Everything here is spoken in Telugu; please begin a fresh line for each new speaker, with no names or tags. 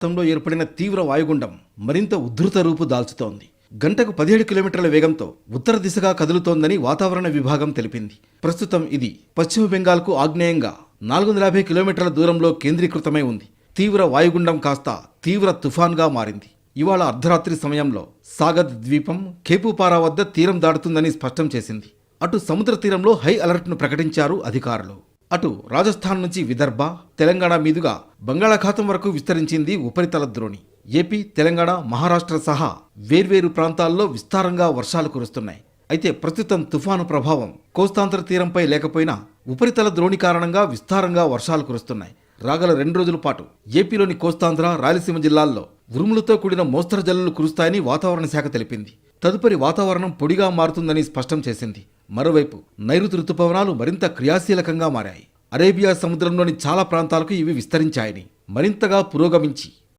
ప్రాంతంలో ఏర్పడిన తీవ్ర వాయుగుండం మరింత ఉధృత రూపు దాల్చుతోంది. గంటకు పదిహేడు కిలోమీటర్ల వేగంతో ఉత్తర దిశగా కదులుతోందని వాతావరణ విభాగం తెలిపింది. ప్రస్తుతం ఇది పశ్చిమ బెంగాల్కు ఆగ్నేయంగా నాలుగు వందల యాభై కిలోమీటర్ల దూరంలో కేంద్రీకృతమై ఉంది. తీవ్ర వాయుగుండం కాస్త తీవ్ర తుఫాన్గా మారింది. ఇవాళ అర్ధరాత్రి సమయంలో సాగద్ ద్వీపం కేపుపారా వద్ద తీరం దాటుతుందని స్పష్టం చేసింది. అటు సముద్ర తీరంలో హై అలర్ట్ను ప్రకటించారు అధికారులు. అటు రాజస్థాన్ నుంచి విదర్భ తెలంగాణ మీదుగా బంగాళాఖాతం వరకు విస్తరించింది ఉపరితల ద్రోణి. ఏపీ తెలంగాణ మహారాష్ట్ర సహా వేర్వేరు ప్రాంతాల్లో విస్తారంగా వర్షాలు కురుస్తున్నాయి. అయితే ప్రస్తుతం తుఫాను ప్రభావం కోస్తాంధ్ర తీరంపై లేకపోయినా ఉపరితల ద్రోణి కారణంగా విస్తారంగా వర్షాలు కురుస్తున్నాయి. రాగల రెండు రోజుల పాటు ఏపీలోని కోస్తాంధ్ర రాయలసీమ జిల్లాల్లో ఉరుములతో కూడిన మోస్తరు జల్లులు కురుస్తాయని వాతావరణ శాఖ తెలిపింది. తదుపరి వాతావరణం పొడిగా మారుతుందని స్పష్టం చేసింది. మరోవైపు నైరుతి రుతుపవనాలు మరింత క్రియాశీలకంగా మారాయి. అరేబియా సముద్రంలోని చాలా ప్రాంతాలకు ఇవి విస్తరించాయని మరింతగా పురోగమించి